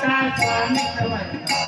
ಸಾಕಾಗಿ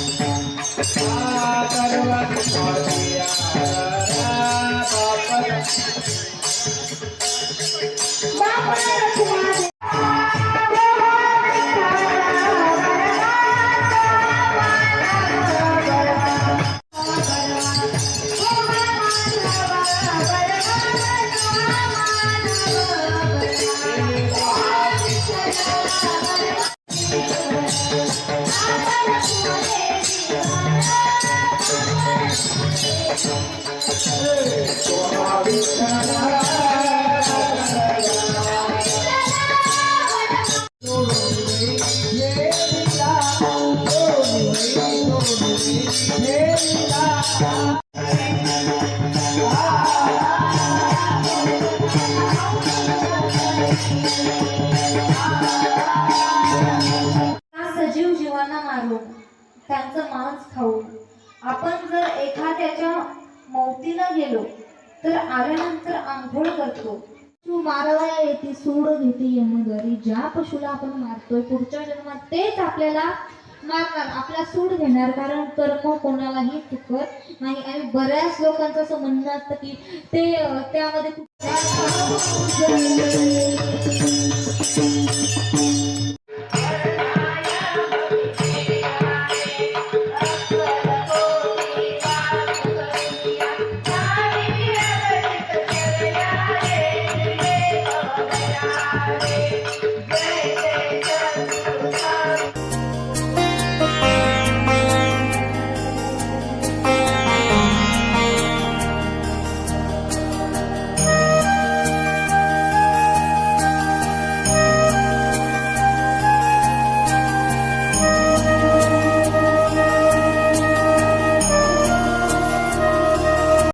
Hey, सजीव जीवांना मारू त्यांचं मांस खाऊ. आपण जर एखाद्याच्या मौतीला गेलो तर आल्यानंतर आंघोळ करतो. तू मारवाया येते सूड घेते यमगरी ज्या पशुला आपण मारतोय पुढच्या जन्मात तेच आपल्याला मारणार आपला सूड घेणार कारण कर्म कोणालाही चुकत नाही. आणि बऱ्याच लोकांचं असं म्हणणं असतं की ते त्यामध्ये खूप